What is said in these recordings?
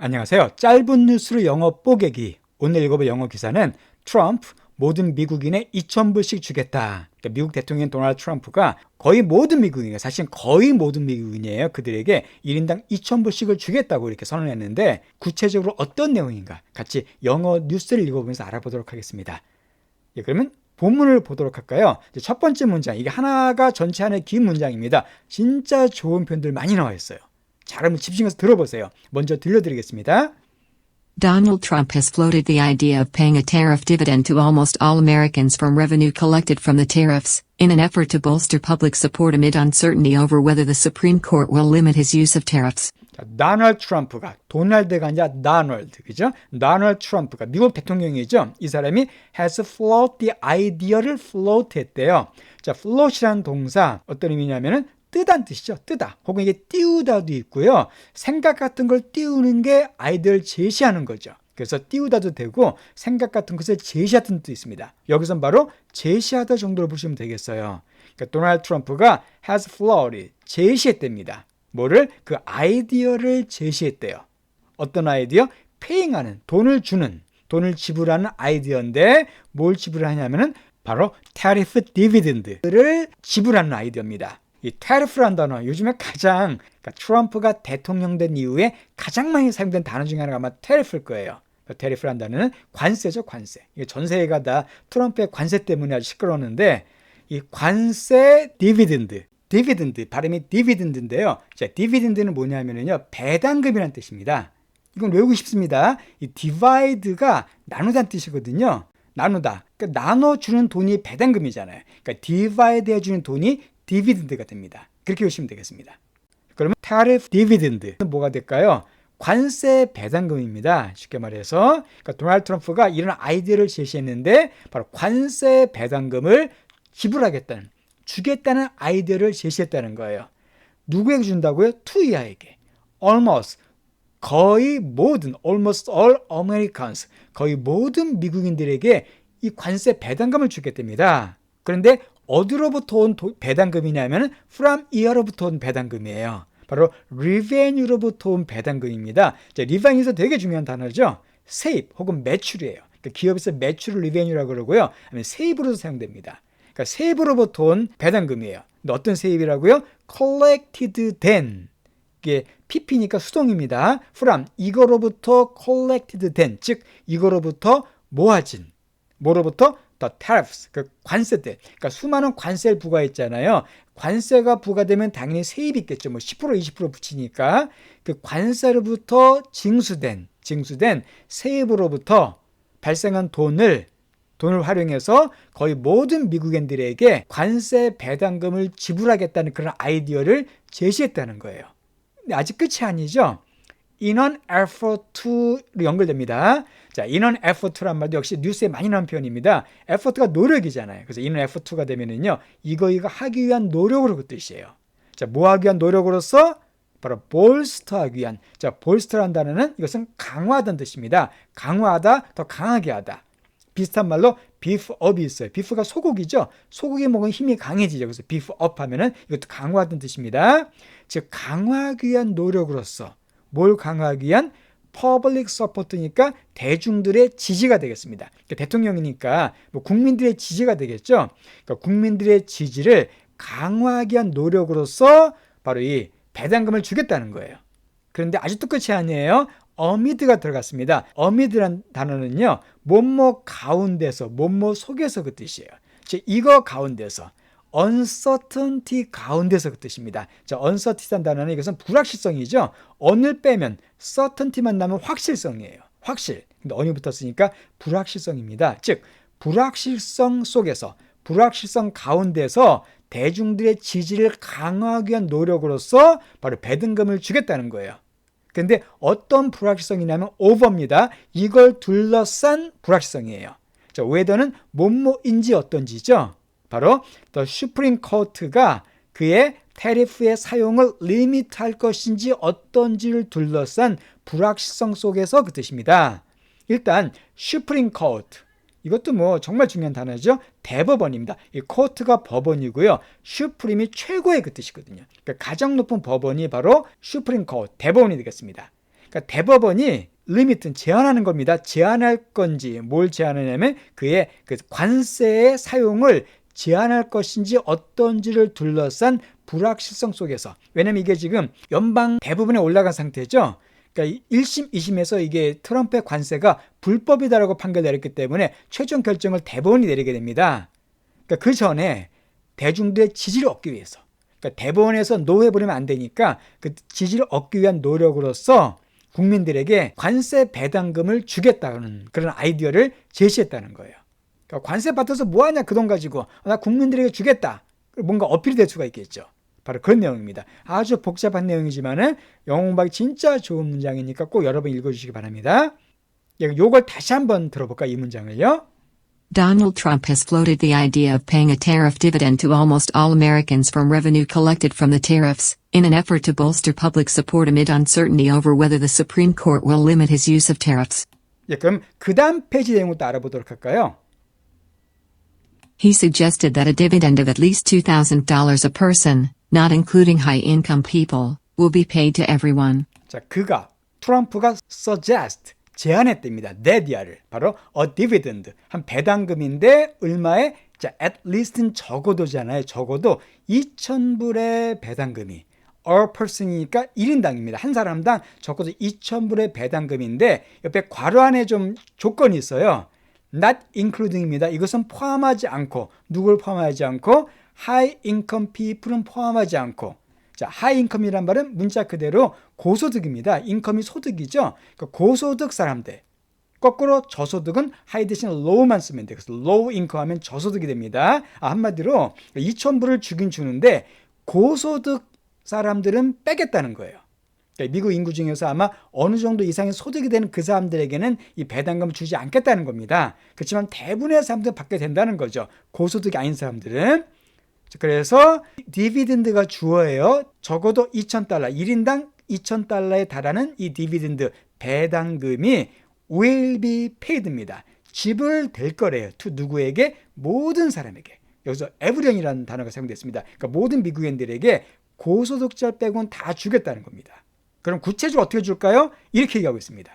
안녕하세요. 짧은 뉴스로 영어 뽀개기. 오늘 읽어볼 영어 기사는 트럼프 모든 미국인에 2,000불씩 주겠다. 그러니까 미국 대통령 도널드 트럼프가 거의 모든 미국인에 사실 거의 모든 미국인이에요. 그들에게 1인당 2,000불씩을 주겠다고 이렇게 선언했는데 구체적으로 어떤 내용인가 같이 영어 뉴스를 읽어보면서 알아보도록 하겠습니다. 예, 그러면 본문을 보도록 할까요? 첫 번째 문장 이게 하나가 전체 하나의 긴 문장입니다. 진짜 좋은 표현들 많이 나와 있어요. 자, 그러면 집중해서 들어보세요. 먼저 들려드리겠습니다. Donald Trump has floated the idea of paying a tariff dividend to almost all Americans from revenue collected from the tariffs, in an effort to bolster public support amid uncertainty over whether the Supreme Court will limit his use of tariffs. 자, 다널드 트럼프가 도널드가 아니라 다널드 그죠? 다널드 트럼프가 미국 대통령이죠. 이 사람이 has float the idea를 float 했대요. 자, float이라는 동사 어떤 의미냐면은 뜨다는 뜻이죠. 뜨다. 혹은 이게 띄우다도 있고요. 생각 같은 걸 띄우는 게 아이디어를 제시하는 거죠. 그래서 띄우다도 되고 생각 같은 것을 제시하는 뜻도 있습니다. 여기선 바로 제시하다 정도로 보시면 되겠어요. 그러니까 도널드 트럼프가 has floated 제시했답니다. 뭐를 그 아이디어를 제시했대요. 어떤 아이디어? 페잉하는 돈을 주는 돈을 지불하는 아이디어인데 뭘 지불하냐면은 바로 타리프 디비든드를 지불하는 아이디어입니다. 이 테리프란 단어 요즘에 가장 그러니까 트럼프가 대통령 된 이후에 가장 많이 사용된 단어 중에 하나가 아마 테리프일 거예요. 테리프란 단어는 관세죠, 관세. 전 세계가 다 트럼프의 관세 때문에 아주 시끄러웠는데 이 관세 디비든드, 디비든드 발음이 디비든드인데요. 자, 디비든드는 뭐냐면요 배당금이라는 뜻입니다. 이건 외우고 싶습니다. 이 디바이드가 나누다는 뜻이거든요. 나누다. 그러니까 나눠주는 돈이 배당금이잖아요. 그러니까 디바이드 해주는 돈이 디비든드가 됩니다. 그렇게 보시면 되겠습니다. 그러면 타리프 디비든드는 뭐가 될까요? 관세 배당금입니다. 쉽게 말해서 그러니까 도널드 트럼프가 이런 아이디어를 제시했는데 바로 관세 배당금을 지불하겠다는 주겠다는 아이디어를 제시했다는 거예요. 누구에게 준다고요? 투이아에게. almost 거의 모든 almost all Americans 거의 모든 미국인들에게 이 관세 배당금을 주겠답니다. 그런데 어디로부터 온 배당금이냐면 from ear로부터 온 배당금이에요. 바로 revenue로부터 온 배당금입니다. 자, revenue에서 되게 중요한 단어죠. 세입 혹은 매출이에요. 그러니까 기업에서 매출을 revenue라고 그러고요. 아니면 세입으로도 사용됩니다. 그러니까 세입으로부터 온 배당금이에요. 근데 어떤 세입이라고요? collected 된 이게 PP니까 수동입니다. from 이거로부터 collected 된, 즉 이거로부터 모아진, 뭐로부터 the tariffs, 그 관세 때, 그러니까 수많은 관세를 부과했잖아요. 관세가 부과되면 당연히 세입이 있겠죠. 뭐 10% 20% 붙이니까 그 관세로부터 징수된, 징수된 세입으로부터 발생한 돈을 돈을 활용해서 거의 모든 미국인들에게 관세 배당금을 지불하겠다는 그런 아이디어를 제시했다는 거예요. 근데 아직 끝이 아니죠. 인원 effort로 연결됩니다. 자, 인원 effort란 말도 역시 뉴스에 많이 나온 표현입니다. effort가 노력이잖아요. 그래서 인원 effort가 되면은요, 이거 이거 하기 위한 노력으로 그 뜻이에요. 자, 뭐 하기 위한 노력으로서 바로 bolster하기 위한. 자, bolster한 단어는 이것은 강화하다는 뜻입니다. 강화하다, 더 강하게 하다. 비슷한 말로 beef up이 있어요. beef가 소고기죠. 소고기 먹으면 힘이 강해지죠. 그래서 beef up 하면은 이것도 강화하다는 뜻입니다. 즉 강화하기 위한 노력으로서 뭘 강화하기 위한 퍼블릭 서포트니까 대중들의 지지가 되겠습니다. 그러니까 대통령이니까 뭐 국민들의 지지가 되겠죠. 그러니까 국민들의 지지를 강화하기 위한 노력으로서 바로 이 배당금을 주겠다는 거예요. 그런데 아직도 끝이 아니에요. 어미드가 들어갔습니다. 어미드란 단어는요, 뭐뭐 가운데서, 뭐뭐 속에서 그 뜻이에요. 즉, 이거 가운데서, uncertainty 가운데서 그 뜻입니다. 자, uncertainty란 단어는 이것은 불확실성이죠. 언을 빼면 certainty만 나면 확실성이에요. 확실. 근데 언이 붙었으니까 불확실성입니다. 즉, 불확실성 속에서, 불확실성 가운데서 대중들의 지지를 강화하기 위한 노력으로서 바로 배등금을 주겠다는 거예요. 근데 어떤 불확실성이냐면 오버입니다. 이걸 둘러싼 불확실성이에요. 자, 웨더는 뭐뭐인지 어떤지죠. 바로 The Supreme Court가 그의 테리프의 사용을 리미트할 것인지 어떤지를 둘러싼 불확실성 속에서 그 뜻입니다. 일단 Supreme Court 이것도 뭐 정말 중요한 단어죠. 대법원입니다. 이 코트가 법원이고요. 슈프림이 최고의 그 뜻이거든요. 그러니까 가장 높은 법원이 바로 슈프림 코트 대법원이 되겠습니다. 그러니까 대법원이 리미트는 제한하는 겁니다. 제한할 건지 뭘 제한하냐면 그의 그 관세의 사용을 제한할 것인지 어떤지를 둘러싼 불확실성 속에서 왜냐면 이게 지금 연방 대부분에 올라간 상태죠. 그러니까 1심, 2심에서 이게 트럼프의 관세가 불법이다라고 판결 내렸기 때문에 최종 결정을 대법원이 내리게 됩니다. 그러니까 그 전에 대중들의 지지를 얻기 위해서 그러니까 대법원에서 노해버리면 안 되니까 그 지지를 얻기 위한 노력으로서 국민들에게 관세 배당금을 주겠다는 그런 아이디어를 제시했다는 거예요. 그러니까 관세 받아서 뭐하냐 그 돈 가지고 나 국민들에게 주겠다. 뭔가 어필이 될 수가 있겠죠. 바로 그런 내용입니다. 아주 복잡한 내용이지만은 영어 공부하기 진짜 좋은 문장이니까 꼭 여러분 읽어주시기 바랍니다. 예, 요걸 다시 한번 들어볼까 이 문장을요. Donald Trump has floated the idea of paying a tariff dividend to almost all Americans from revenue collected from the tariffs, in an effort to bolster public support amid uncertainty over whether the Supreme Court will limit his use of tariffs. 예, 그럼 그 다음 페이지 내용부터 알아보도록 할까요? He suggested that a dividend of at least $2,000 a person, not including high income people, will be paid to everyone. 자, 그가 트럼프가 suggest 제안했답니다. 내디아를 바로 a dividend 한 배당금인데 얼마에 자 at least는 적어도잖아요. 적어도 2,000불의 배당금이 a person이니까 1인당입니다. 한 사람당 적어도 2,000불의 배당금인데 옆에 괄호 안에 좀 조건이 있어요. Not including입니다. 이것은 포함하지 않고 누굴 포함하지 않고 high income people은 포함하지 않고 자, high income이란 말은 문자 그대로 고소득입니다. 인컴이 소득이죠. 그러니까 고소득 사람들. 거꾸로 저소득은 high 대신 low만 쓰면 돼요. 그래서 low income 하면 저소득이 됩니다. 아, 한마디로 2,000불을 주긴 주는데 고소득 사람들은 빼겠다는 거예요. 그러니까 미국 인구 중에서 아마 어느 정도 이상의 소득이 되는 그 사람들에게는 이 배당금을 주지 않겠다는 겁니다. 그렇지만 대부분의 사람들은 받게 된다는 거죠. 고소득이 아닌 사람들은. 그래서 디비든드가 주어예요. 적어도 2,000달러, 1인당 2,000달러에 달하는 이 디비든드 배당금이 will be paid입니다. 지불될 거래요. to 누구에게? 모든 사람에게. 여기서 everyone이라는 단어가 사용됐습니다. 그러니까 모든 미국인들에게 고소득자 빼고는 다 주겠다는 겁니다. 그럼 구체적으로 어떻게 줄까요? 이렇게 얘기하고 있습니다.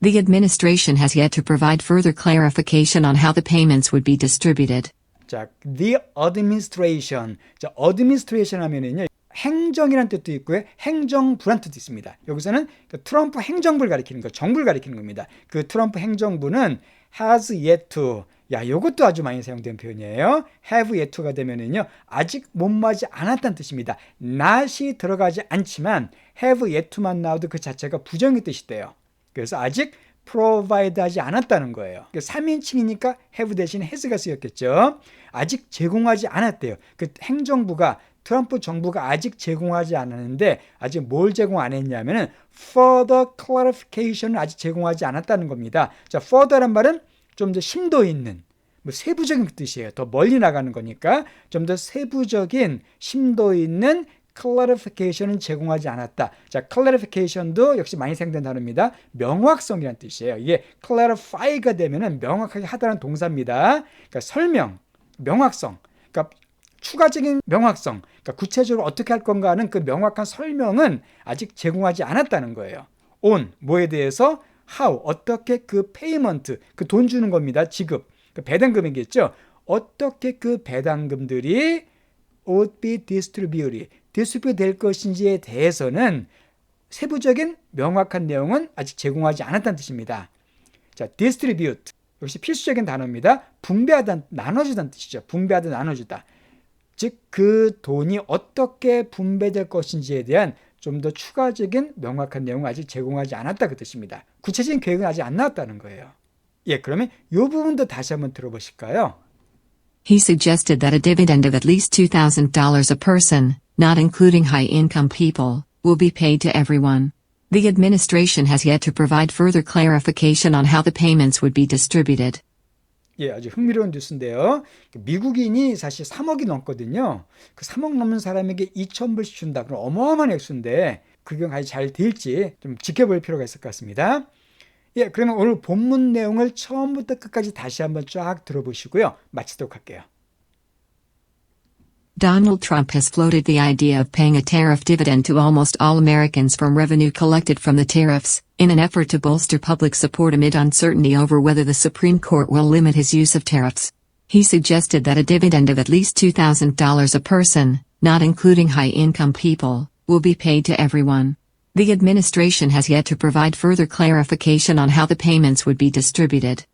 The administration has yet to provide further clarification on how the payments would be distributed. 자, the administration. 자, administration 하면은요. 행정이란 뜻도 있고요. 행정부란 뜻도 있습니다. 여기서는 그 트럼프 행정부를 가리키는 거, 정부를 가리키는 겁니다. 그 트럼프 행정부는 has yet to. 야, 요것도 아주 많이 사용된 표현이에요. have yet to가 되면은요. 아직 못마지 않았다는 뜻입니다. not이 들어가지 않지만 have yet to만 나와도 그 자체가 부정의 뜻이 돼요. 그래서 아직 provide 하지 않았다는 거예요. 3인칭이니까 have 대신 has가 쓰였겠죠. 아직 제공하지 않았대요. 그 행정부가 트럼프 정부가 아직 제공하지 않았는데 아직 뭘 제공 안 했냐면은 further clarification을 아직 제공하지 않았다는 겁니다. 자, further란 말은 좀 더 심도 있는 뭐 세부적인 뜻이에요. 더 멀리 나가는 거니까 좀 더 세부적인 심도 있는 clarification은 제공하지 않았다. 자, clarification도 역시 많이 사용된 단어입니다. 명확성이라는 뜻이에요. 이게 clarify가 되면은 명확하게 하다는 동사입니다. 그러니까 설명, 명확성. 그러니까 추가적인 명확성. 그러니까 구체적으로 어떻게 할 건가 하는 그 명확한 설명은 아직 제공하지 않았다는 거예요. on 뭐에 대해서 how 어떻게 그 payment 그돈 주는 겁니다. 지급. 그 배당금이겠죠. 어떻게 그 배당금들이 would be distributed 디스트리뷰 될 것인지에 대해서는 세부적인 명확한 내용은 아직 제공하지 않았다는 뜻입니다. 자, distribute 역시 필수적인 단어입니다. 분배하다, 나눠주다는 뜻이죠. 분배하다, 나눠주다. 즉, 그 돈이 어떻게 분배될 것인지에 대한 좀 더 추가적인 명확한 내용을 아직 제공하지 않았다 그 뜻입니다. 구체적인 계획은 아직 안 나왔다는 거예요. 예, 그러면 이 부분도 다시 한번 들어보실까요? He suggested that a dividend of at least $2,000 a person, not including high income people, will be paid to everyone. The administration has yet to provide further clarification on how the payments would be distributed. 예, 아주 흥미로운 뉴스인데요. 미국인이 사실 3억이 넘거든요. 그 3억 넘는 사람에게 2,000불씩 준다. 그럼 어마어마한 액수인데 그게 과연 잘 될지 좀 지켜볼 필요가 있을 것 같습니다. 예, 그러면 오늘 본문 내용을 처음부터 끝까지 다시 한번 쫙 들어보시고요. 마치도록 할게요. Donald Trump has floated the idea of paying a tariff dividend to almost all Americans from revenue collected from the tariffs, in an effort to bolster public support amid uncertainty over whether the Supreme Court will limit his use of tariffs. He suggested that a dividend of at least $2,000 a person, not including high income people, will be paid to everyone. The administration has yet to provide further clarification on how the payments would be distributed.